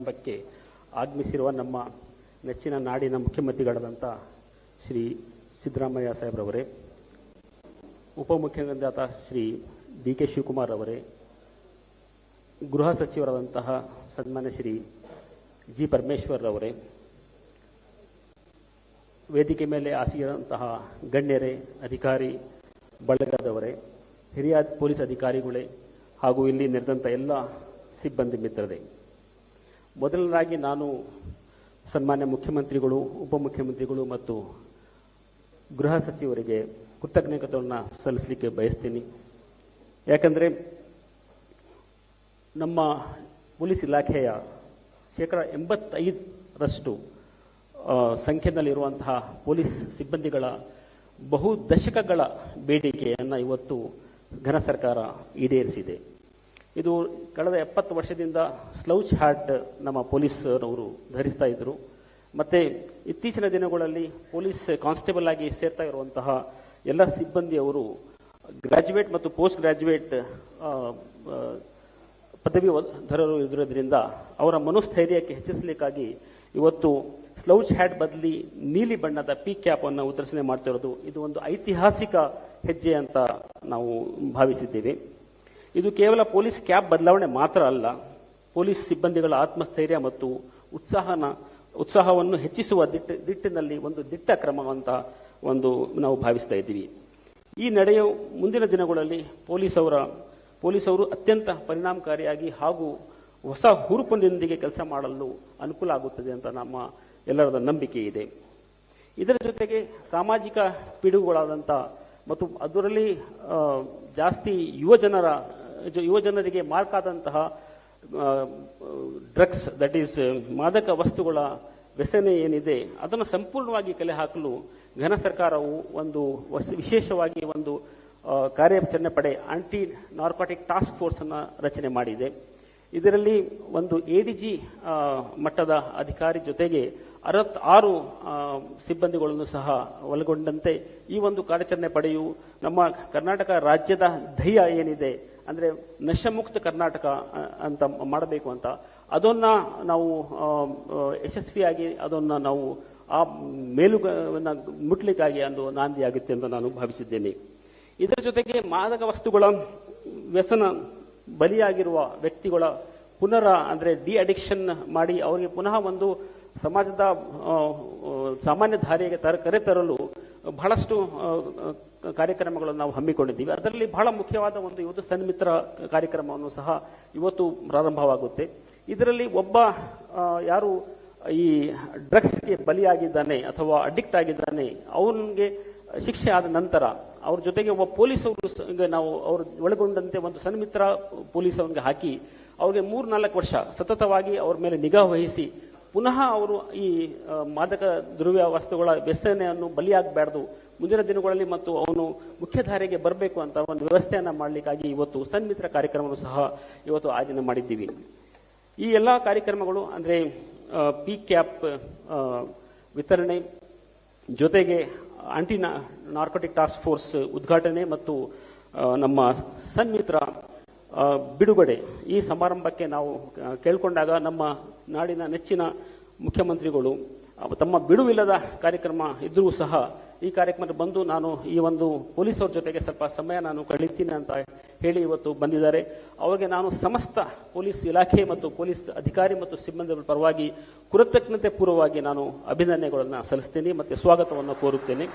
ಸಮಾರಂಭಕ್ಕೆ ಆಗಮಿಸಿರುವ ನಮ್ಮ ನೆಚ್ಚಿನ ನಾಡಿನ ಮುಖ್ಯಮಂತ್ರಿಗಳಾದಂಥ ಶ್ರೀ ಸಿದ್ದರಾಮಯ್ಯ ಸಾಹೇಬ್ರವರೇ ಉಪಮುಖ್ಯಮಂತ್ರಿಯಾದ ಶ್ರೀ ಡಿ ಕೆ ಶಿವಕುಮಾರ್ ಅವರೇ, ಗೃಹ ಸಚಿವರಾದಂತಹ ಸನ್ಮಾನ್ಯ ಶ್ರೀ ಜಿ ಪರಮೇಶ್ವರ್ ಅವರೇ, ವೇದಿಕೆ ಮೇಲೆ ಆಸೀನಂತಹ ಗಣ್ಯರೇ, ಅಧಿಕಾರಿ, ಬಳಗದವರೇ, ಹಿರಿಯ ಪೊಲೀಸ್ ಅಧಿಕಾರಿಗಳೇ ಹಾಗೂ ಇಲ್ಲಿ ನೆರೆದಂಥ ಎಲ್ಲ ಸಿಬ್ಬಂದಿ ಮಿತ್ರರೇ ಮೊದಲನೇದಾಗಿ ನಾನು ಸನ್ಮಾನ್ಯ ಮುಖ್ಯಮಂತ್ರಿಗಳು, ಉಪಮುಖ್ಯಮಂತ್ರಿಗಳು ಮತ್ತು ಗೃಹ ಸಚಿವರಿಗೆ ಕೃತಜ್ಞತೆಯನ್ನು ಸಲ್ಲಿಸಲಿಕ್ಕೆ ಬಯಸ್ತೀನಿ. ಯಾಕಂದರೆ ನಮ್ಮ ಪೊಲೀಸ್ ಇಲಾಖೆಯ ಶೇಕಡ ಎಂಬತ್ತೈದರಷ್ಟು ಸಂಖ್ಯೆಯಲ್ಲಿರುವಂತಹ ಪೊಲೀಸ್ ಸಿಬ್ಬಂದಿಗಳ ಬಹು ದಶಕಗಳ ಬೇಡಿಕೆಯನ್ನು ಇವತ್ತು ಘನ ಸರ್ಕಾರ ಈಡೇರಿಸಿದೆ. ಇದು ಕಳೆದ ಎಪ್ಪತ್ತು ವರ್ಷದಿಂದ ಸ್ಲೌಚ್ ಹ್ಯಾಟ್ ನಮ್ಮ ಪೊಲೀಸರವರು ಧರಿಸ್ತಾ ಇದ್ರು. ಮತ್ತೆ ಇತ್ತೀಚಿನ ದಿನಗಳಲ್ಲಿ ಪೊಲೀಸ್ ಕಾನ್ಸ್ಟೇಬಲ್ ಆಗಿ ಸೇರ್ತಾ ಇರುವಂತಹ ಎಲ್ಲ ಸಿಬ್ಬಂದಿಯವರು ಗ್ರಾಜ್ಯುಯೇಟ್ ಮತ್ತು ಪೋಸ್ಟ್ ಗ್ರಾಜ್ಯುಯೇಟ್ ಪದವಿ ಧರರು ಇರೋದ್ರಿಂದ ಅವರ ಮನೋಸ್ಥೈರ್ಯಕ್ಕೆ ಹೆಚ್ಚಿಸಲಿಕ್ಕಾಗಿ ಇವತ್ತು ಸ್ಲೌಚ್ ಹ್ಯಾಟ್ ಬದಲಿ ನೀಲಿ ಬಣ್ಣದ ಪಿ ಕ್ಯಾಪ್ ಅನ್ನು ಉತ್ತರಿಸಣೆ ಮಾಡ್ತಿರೋದು. ಇದು ಒಂದು ಐತಿಹಾಸಿಕ ಹೆಜ್ಜೆ ಅಂತ ನಾವು ಭಾವಿಸಿದ್ದೇವೆ. ಇದು ಕೇವಲ ಪೊಲೀಸ್ ಕ್ಯಾಬ್ ಬದಲಾವಣೆ ಮಾತ್ರ ಅಲ್ಲ. ಪೊಲೀಸ್ ಸಿಬ್ಬಂದಿಗಳ ಆತ್ಮಸ್ಥೈರ್ಯ ಮತ್ತು ಉತ್ಸಾಹನ, ಉತ್ಸಾಹವನ್ನು ಹೆಚ್ಚಿಸುವ ದಿಟ್ಟ, ದಿಟ್ಟಿನಲ್ಲಿ ಒಂದು ದಿಟ್ಟ ಕ್ರಮ ಅಂತ ಒಂದು ನಾವು ಭಾವಿಸ್ತಾ ಇದ್ದೀವಿ. ಈ ನಡೆಯು ಮುಂದಿನ ದಿನಗಳಲ್ಲಿ ಪೊಲೀಸ್ ಪೊಲೀಸವರು ಅತ್ಯಂತ ಪರಿಣಾಮಕಾರಿಯಾಗಿ ಹಾಗೂ ಹೊಸ ಹುರುಪಿನೊಂದಿಗೆ ಕೆಲಸ ಮಾಡಲು ಅನುಕೂಲ ಆಗುತ್ತದೆ ಅಂತ ನಮ್ಮ ಎಲ್ಲರದ ನಂಬಿಕೆ ಇದೆ. ಇದರ ಜೊತೆಗೆ ಸಾಮಾಜಿಕ ಪಿಡುಗುಗಳಾದಂಥ ಮತ್ತು ಅದರಲ್ಲಿ ಜಾಸ್ತಿ ಯುವಜನರ ಯುವಜನರಿಗೆ ಮಾರ್ಕಾದಂತಹ ಡ್ರಗ್ಸ್ ದಟ್ ಈಸ್ ಮಾದಕ ವಸ್ತುಗಳ ವ್ಯಸನೆ ಏನಿದೆ, ಅದನ್ನು ಸಂಪೂರ್ಣವಾಗಿ ಕಲೆ ಹಾಕಲು ಘನ ಸರ್ಕಾರವು ಒಂದು ವಿಶೇಷವಾಗಿ ಒಂದು ಕಾರ್ಯಾಚರಣೆ ಪಡೆ ಆಂಟಿ ನಾರ್ಕಾಟಿಕ್ ಟಾಸ್ಕ್ ಫೋರ್ಸ್ ಅನ್ನು ರಚನೆ ಮಾಡಿದೆ. ಇದರಲ್ಲಿ ಒಂದು ಎಡಿಜಿ ಮಟ್ಟದ ಅಧಿಕಾರಿ ಜೊತೆಗೆ ಅರವತ್ತಾರು ಸಿಬ್ಬಂದಿಗಳನ್ನು ಸಹ ಒಳಗೊಂಡಂತೆ ಈ ಒಂದು ಕಾರ್ಯಾಚರಣೆ ಪಡೆಯು ನಮ್ಮ ಕರ್ನಾಟಕ ರಾಜ್ಯದ ಧ್ಯೇಯ ಏನಿದೆ ಅಂದರೆ ನಶಮುಕ್ತ ಕರ್ನಾಟಕ ಅಂತ ಮಾಡಬೇಕು ಅಂತ. ಅದನ್ನ ನಾವು ಯಶಸ್ವಿಯಾಗಿ ಅದನ್ನು ನಾವು ಆ ಮೇಲುಗನ್ನ ಮುಟ್ಲಿಕ್ಕಾಗಿ ಒಂದು ನಾಂದಿಯಾಗುತ್ತೆ ಅಂತ ನಾನು ಭಾವಿಸಿದ್ದೇನೆ. ಇದರ ಜೊತೆಗೆ ಮಾದಕ ವಸ್ತುಗಳ ವ್ಯಸನ ಬಲಿಯಾಗಿರುವ ವ್ಯಕ್ತಿಗಳ ಪುನರ ಅಂದರೆ ಡಿ ಅಡಿಕ್ಷನ್ ಮಾಡಿ ಅವರಿಗೆ ಪುನಃ ಒಂದು ಸಮಾಜದ ಸಾಮಾನ್ಯ ಧಾರೆಗೆ ತರ ಕರೆತರಲು ಬಹಳಷ್ಟು ಆ, ಆ, ಕಾರ್ಯಕ್ರಮಗಳನ್ನು ನಾವು ಹಮ್ಮಿಕೊಂಡಿದ್ದೀವಿ. ಅದರಲ್ಲಿ ಬಹಳ ಮುಖ್ಯವಾದ ಒಂದು ಇವತ್ತು ಸನ್ಮಿತ್ರ ಕಾರ್ಯಕ್ರಮವನ್ನು ಸಹ ಇವತ್ತು ಪ್ರಾರಂಭವಾಗುತ್ತೆ. ಇದರಲ್ಲಿ ಒಬ್ಬ ಯಾರು ಈ ಡ್ರಗ್ಸ್ಗೆ ಬಲಿಯಾಗಿದ್ದಾನೆ ಅಥವಾ ಅಡಿಕ್ಟ್ ಆಗಿದ್ದಾನೆ ಅವನಿಗೆ ಶಿಕ್ಷೆ ಆದ ನಂತರ ಅವ್ರ ಜೊತೆಗೆ ಒಬ್ಬ ಪೊಲೀಸರು ನಾವು ಅವ್ರ ಒಳಗೊಂಡಂತೆ ಒಂದು ಸನ್ಮಿತ್ರ ಪೊಲೀಸ್ ಅವನಿಗೆ ಹಾಕಿ ಅವ್ರಿಗೆ ಮೂರ್ನಾಲ್ಕು ವರ್ಷ ಸತತವಾಗಿ ಅವ್ರ ಮೇಲೆ ನಿಗಾ ವಹಿಸಿ ಪುನಃ ಅವರು ಈ ಮಾದಕ ದ್ರವ್ಯ ವಸ್ತುಗಳ ವ್ಯಸನೆಯನ್ನು ಬಲಿಯಾಗಬಾರ್ದು. ಮುಂದಿನ ದಿನಗಳಲ್ಲಿ ಮತ್ತು ಅವನು ಮುಖ್ಯಧಾರೆಗೆ ಬರಬೇಕು ಅಂತ ಒಂದು ವ್ಯವಸ್ಥೆಯನ್ನು ಮಾಡಲಿಕ್ಕಾಗಿ ಇವತ್ತು ಸನ್ಮಿತ್ರ ಕಾರ್ಯಕ್ರಮವನ್ನು ಸಹ ಇವತ್ತು ಆಯೋಜನೆ ಮಾಡಿದ್ದೀವಿ. ಈ ಎಲ್ಲ ಕಾರ್ಯಕ್ರಮಗಳು ಅಂದರೆ ಪಿ ಕ್ಯಾಪ್ ವಿತರಣೆ ಜೊತೆಗೆ ಆಂಟಿ ನಾರ್ಕೋಟಿಕ್ ಟಾಸ್ಕ್ ಫೋರ್ಸ್ ಉದ್ಘಾಟನೆ ಮತ್ತು ನಮ್ಮ ಸನ್ಮಿತ್ರ ಬಿಡುಗಡೆ ಈ ಸಮಾರಂಭಕ್ಕೆ ನಾವು ಕೇಳಿಕೊಂಡಾಗ ನಮ್ಮ ನಾಡಿನ ನೆಚ್ಚಿನ ಮುಖ್ಯಮಂತ್ರಿಗಳು ತಮ್ಮ ಬಿಡುವಿಲ್ಲದ ಕಾರ್ಯಕ್ರಮ ಇದ್ದರೂ ಸಹ ಈ ಕಾರ್ಯಕ್ರಮಕ್ಕೆ ಬಂದು ನಾನು ಈ ಒಂದು ಪೊಲೀಸರ ಜೊತೆಗೆ ಸ್ವಲ್ಪ ಸಮಯ ನಾನು ಕಳೀತೀನಿ ಅಂತ ಹೇಳಿ ಇವತ್ತು ಬಂದಿದ್ದಾರೆ. ಅವರಿಗೆ ನಾನು ಸಮಸ್ತ ಪೊಲೀಸ್ ಇಲಾಖೆ ಮತ್ತು ಪೊಲೀಸ್ ಅಧಿಕಾರಿ ಮತ್ತು ಸಿಬ್ಬಂದಿಗಳ ಪರವಾಗಿ ಕೃತಜ್ಞತೆ ಪೂರ್ವವಾಗಿ ನಾನು ಅಭಿನಂದನೆಗಳನ್ನು ಸಲ್ಲಿಸ್ತೀನಿ ಮತ್ತು ಸ್ವಾಗತವನ್ನು ಕೋರುತ್ತೇನೆ.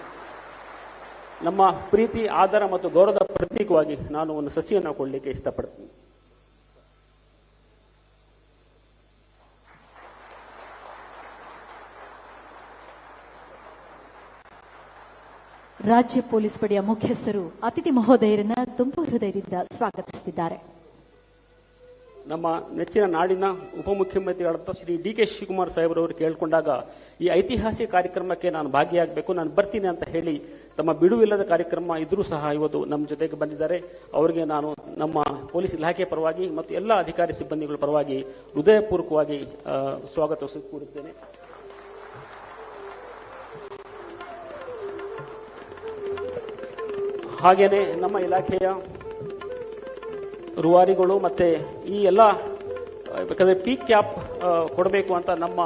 ನಮ್ಮ ಪ್ರೀತಿ ಆಧಾರ ಮತ್ತು ಗೌರವದ ಪ್ರತೀಕವಾಗಿ ನಾನು ಒಂದು ಸಸಿಯನ್ನು ಕೊಡಲಿಕ್ಕೆ ಇಷ್ಟಪಡ್ತೀನಿ. ರಾಜ್ಯ ಪೊಲೀಸ್ ಪಡೆಯ ಮುಖ್ಯಸ್ಥರು ಅತಿಥಿ ಮಹೋದಯರನ್ನ ತುಂಬು ಹೃದಯದಿಂದ ಸ್ವಾಗತಿಸುತ್ತಿದ್ದಾರೆ. ನಮ್ಮ ನೆಚ್ಚಿನ ನಾಡಿನ ಉಪಮುಖ್ಯಮಂತ್ರಿಗಳಂತ ಶ್ರೀ ಡಿ ಕೆ ಶಿವಕುಮಾರ್ ಸಾಹೇಬರವರು ಕೇಳಿಕೊಂಡಾಗ ಈ ಐತಿಹಾಸಿಕ ಕಾರ್ಯಕ್ರಮಕ್ಕೆ ನಾನು ಭಾಗಿಯಾಗಬೇಕು, ನಾನು ಬರ್ತೀನಿ ಅಂತ ಹೇಳಿ ತಮ್ಮ ಬಿಡುವಿಲ್ಲದ ಕಾರ್ಯಕ್ರಮ ಇದ್ರೂ ಸಹ ಇವತ್ತು ನಮ್ಮ ಜೊತೆಗೆ ಬಂದಿದ್ದಾರೆ. ಅವರಿಗೆ ನಾನು ನಮ್ಮ ಪೊಲೀಸ್ ಇಲಾಖೆ ಪರವಾಗಿ ಮತ್ತು ಎಲ್ಲ ಅಧಿಕಾರಿ ಸಿಬ್ಬಂದಿಗಳ ಪರವಾಗಿ ಹೃದಯಪೂರ್ವಕವಾಗಿ ಸ್ವಾಗತ ಕೋರುತ್ತೇನೆ ಹಾಗೇನೆ ನಮ್ಮ ಇಲಾಖೆಯ ರೂವಾರಿಗಳು ಮತ್ತೆ ಈ ಎಲ್ಲ ಬೇಕಾದ್ರೆ ಪಿ ಕ್ಯಾಪ್ ಕೊಡಬೇಕು ಅಂತ ನಮ್ಮ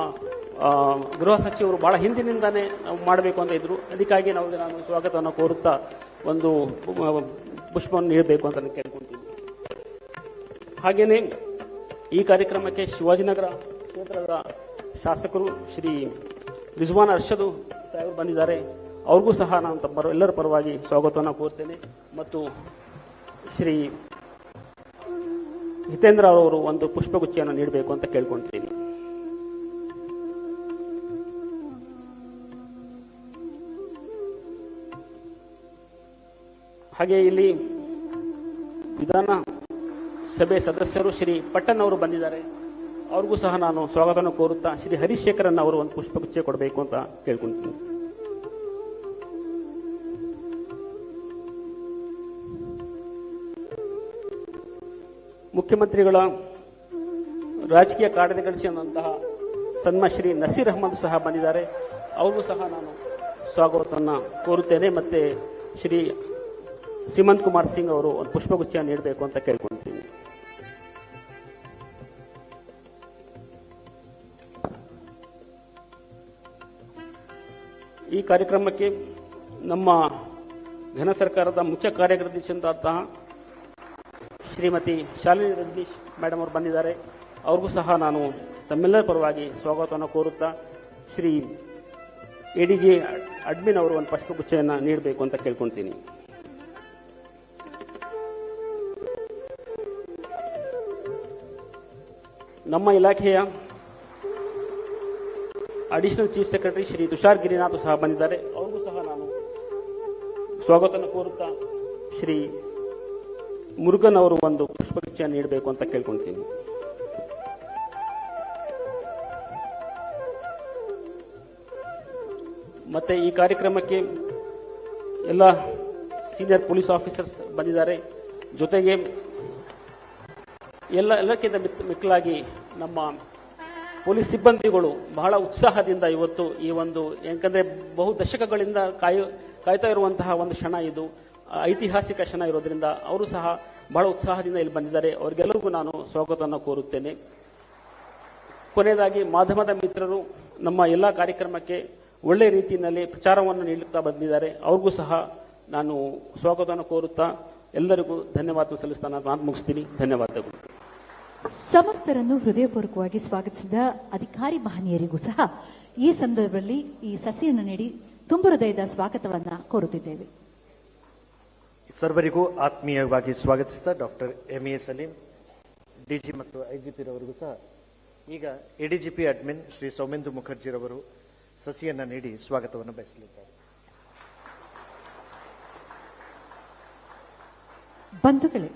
ಗೃಹ ಸಚಿವರು ಬಹಳ ಹಿಂದಿನಿಂದಾನೇ ಮಾಡಬೇಕು ಅಂತ ಇದ್ರು. ಅದಕ್ಕಾಗಿ ನಾವು ನಾನು ಸ್ವಾಗತವನ್ನು ಕೋರುತ್ತಾ ಒಂದು ಪುಷ್ಪವನ್ನು ನೀಡಬೇಕು ಅಂತ ನಾನು ಕೇಳ್ಕೊಂತೀನಿ ಹಾಗೆಯೇ ಈ ಕಾರ್ಯಕ್ರಮಕ್ಕೆ ಶಿವಾಜಿನಗರ ಕ್ಷೇತ್ರದ ಶಾಸಕರು ಶ್ರೀ ರಿಜ್ವಾನ್ ಅರ್ಷದು ಸಾಹೇಬ್ ಬಂದಿದ್ದಾರೆ. ಅವ್ರಿಗೂ ಸಹ ನಾನು ತಮ್ಮ ಎಲ್ಲರ ಪರವಾಗಿ ಸ್ವಾಗತವನ್ನು ಕೋರ್ತೇನೆ. ಮತ್ತು ಶ್ರೀ ಹಿತೇಂದ್ರ ಅವರು ಒಂದು ಪುಷ್ಪಗುಚ್ಛೆಯನ್ನು ನೀಡಬೇಕು ಅಂತ ಕೇಳ್ಕೊಳ್ತೀನಿ ಹಾಗೆ ಇಲ್ಲಿ ವಿಧಾನ ಸಭೆ ಸದಸ್ಯರು ಶ್ರೀ ಪಟ್ಟಣ್ ಅವರು ಬಂದಿದ್ದಾರೆ. ಅವ್ರಿಗೂ ಸಹ ನಾನು ಸ್ವಾಗತವನ್ನು ಕೋರುತ್ತಾ ಶ್ರೀ ಹರಿಶೇಖರನ್ ಅವರು ಒಂದು ಪುಷ್ಪಗುಚ್ಛೆ ಕೊಡಬೇಕು ಅಂತ ಕೇಳ್ಕೊಂತೀನಿ. ಮುಖ್ಯಮಂತ್ರಿಗಳ ರಾಜಕೀಯ ಕಾರ್ಯದರ್ಶಿಯಾದಂತಹ ಸನ್ಮ ಶ್ರೀ ನಸೀರ್ ಅಹಮದ್ ಸಹ ಬಂದಿದ್ದಾರೆ. ಅವ್ರಿಗೂ ಸಹ ನಾನು ಸ್ವಾಗತವನ್ನು ಕೋರುತ್ತೇನೆ. ಮತ್ತೆ ಶ್ರೀ ಸಿಮಂತ್ ಕುಮಾರ್ ಸಿಂಗ್ ಅವರು ಒಂದು ಪುಷ್ಪಗುಚ್ಛ ನೀಡಬೇಕು ಅಂತ ಕೇಳ್ಕೊಳ್ತೀನಿ. ಈ ಕಾರ್ಯಕ್ರಮಕ್ಕೆ ನಮ್ಮ ಘನ ಸರ್ಕಾರದ ಮುಖ್ಯ ಕಾರ್ಯದರ್ಶಿಯಾದಂತಹ ಶ್ರೀಮತಿ ಶಾಲಿನಿ ರಜನೀಶ್ ಮೇಡಮ್ ಅವರು ಬಂದಿದ್ದಾರೆ. ಅವ್ರಿಗೂ ಸಹ ನಾನು ತಮ್ಮೆಲ್ಲರ ಪರವಾಗಿ ಸ್ವಾಗತವನ್ನು ಕೋರುತ್ತಾ Shri A D G admin ಅವರು ಒಂದು ಪುಷ್ಪಗುಚ್ಛೆಯನ್ನು ನೀಡಬೇಕು ಅಂತ ಕೇಳ್ಕೊಳ್ತೀನಿ. ನಮ್ಮ ಇಲಾಖೆಯ additional chief secretary Shri Tushar Girinath ಸಹ ಬಂದಿದ್ದಾರೆ. ಅವ್ರಿಗೂ ಸಹ ನಾನು ಸ್ವಾಗತವನ್ನು ಕೋರುತ್ತಾ ಶ್ರೀ ಮುರುಗನ್ ಅವರು ಒಂದು ಪುಷ್ಪಗುಚ್ಛ ನೀಡಬೇಕು ಅಂತ ಕೇಳ್ಕೊಳ್ತೀನಿ ಮತ್ತೆ ಈ ಕಾರ್ಯಕ್ರಮಕ್ಕೆ ಎಲ್ಲ ಸೀನಿಯರ್ ಪೊಲೀಸ್ ಆಫೀಸರ್ಸ್ ಬಂದಿದ್ದಾರೆ. ಜೊತೆಗೆ ಎಲ್ಲ ಎಲ್ಲಕ್ಕಿಂತ ಮಿಕ್ಕಲಾಗಿ ನಮ್ಮ ಪೊಲೀಸ್ ಸಿಬ್ಬಂದಿಗಳು ಬಹಳ ಉತ್ಸಾಹದಿಂದ ಇವತ್ತು ಈ ಒಂದು, ಯಾಕಂದ್ರೆ ಬಹು ದಶಕಗಳಿಂದ ಕಾಯು, ಕಾಯ್ತಾ ಇರುವಂತಹ ಒಂದು ಕ್ಷಣ ಇದು. ಐತಿಹಾಸಿಕ ಕ್ಷಣ ಇರೋದ್ರಿಂದ ಅವರು ಸಹ ಬಹಳ ಉತ್ಸಾಹದಿಂದ ಇಲ್ಲಿ ಬಂದಿದ್ದಾರೆ. ಅವರಿಗೆಲ್ಲರಿಗೂ ನಾನು ಸ್ವಾಗತವನ್ನು ಕೋರುತ್ತೇನೆ. ಕೊನೆಯದಾಗಿ ಮಾಧ್ಯಮದ ಮಿತ್ರರು ನಮ್ಮ ಎಲ್ಲ ಕಾರ್ಯಕ್ರಮಕ್ಕೆ ಒಳ್ಳೆ ರೀತಿಯಲ್ಲಿ ಪ್ರಚಾರವನ್ನು ನೀಡುತ್ತಾ ಬಂದಿದ್ದಾರೆ. ಅವ್ರಿಗೂ ಸಹ ನಾನು ಸ್ವಾಗತವನ್ನು ಕೋರುತ್ತಾ ಎಲ್ಲರಿಗೂ ಧನ್ಯವಾದ ಸಲ್ಲಿಸ್ತಾ ನಾನು ಮುಗಿಸ್ತೀನಿ. ಧನ್ಯವಾದಗಳು. ಸಮಸ್ತರನ್ನು ಹೃದಯಪೂರ್ವಕವಾಗಿ ಸ್ವಾಗತಿಸಿದ ಅಧಿಕಾರಿ ಮಹನೀಯರಿಗೂ ಸಹ ಈ ಸಂದರ್ಭದಲ್ಲಿ ಈ ಸಸಿಯನ್ನು ನೀಡಿ ತುಂಬ ಹೃದಯದ ಸ್ವಾಗತವನ್ನು ಕೋರುತ್ತಿದ್ದೇವೆ. ಸರ್ವರಿಗೂ ಆತ್ಮೀಯವಾಗಿ ಸ್ವಾಗತಿಸಿದ doctor M A Salim DG ಮತ್ತು ಐಜಿಪಿ ರವರಿಗೂ ಸಹ. ಈಗ ಎಡಿಜಿಪಿ ಅಡ್ಮಿನ್ ಶ್ರೀ ಸೌಮೇಂದು ಮುಖರ್ಜಿರವರು ಸಸಿಯನ್ನ ನೀಡಿ ಸ್ವಾಗತವನ್ನು ಬಯಸಲಿದ್ದಾರೆ. ಬಂಧುಗಳೇ,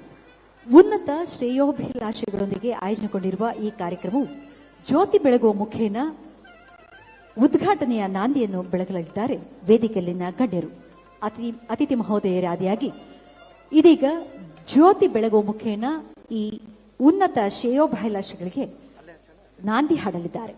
ಉನ್ನತ ಶ್ರೇಯೋಭಿಲಾಷೆಗಳೊಂದಿಗೆ ಆಯೋಜನೆಗೊಂಡಿರುವ ಈ ಕಾರ್ಯಕ್ರಮವು ಜ್ಯೋತಿ ಬೆಳಗುವ ಮುಖೇನ ಉದ್ಘಾಟನೆಯ ನಾಂದಿಯನ್ನು ಬೆಳಗಲಿದ್ದಾರೆ ವೇದಿಕೆಯಲ್ಲಿನ ಗಣ್ಯರು. ಅತಿ ಅತಿಥಿ ಮಹೋದಯರಾದಿಯಾಗಿ ಇದೀಗ ಜ್ಯೋತಿ ಬೆಳಗುವ ಮುಖೇನ ಈ ಉನ್ನತ ಶ್ರೇಯೋಭಾಯಿಲಾಷಗಳಿಗೆ ನಾಂದಿ ಹಾಡಲಿದ್ದಾರೆ.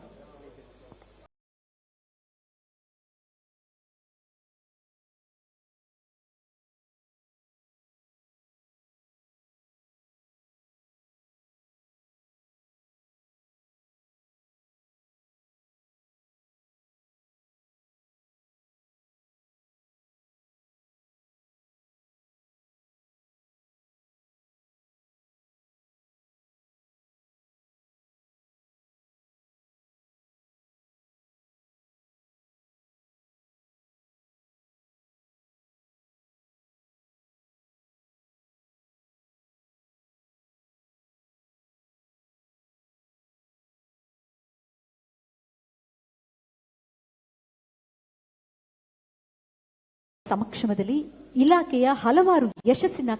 ಸಮಕ್ಷಮದಲ್ಲಿ ಇಲಾಖೆಯ ಹಲವಾರು ಯಶಸ್ಸಿನ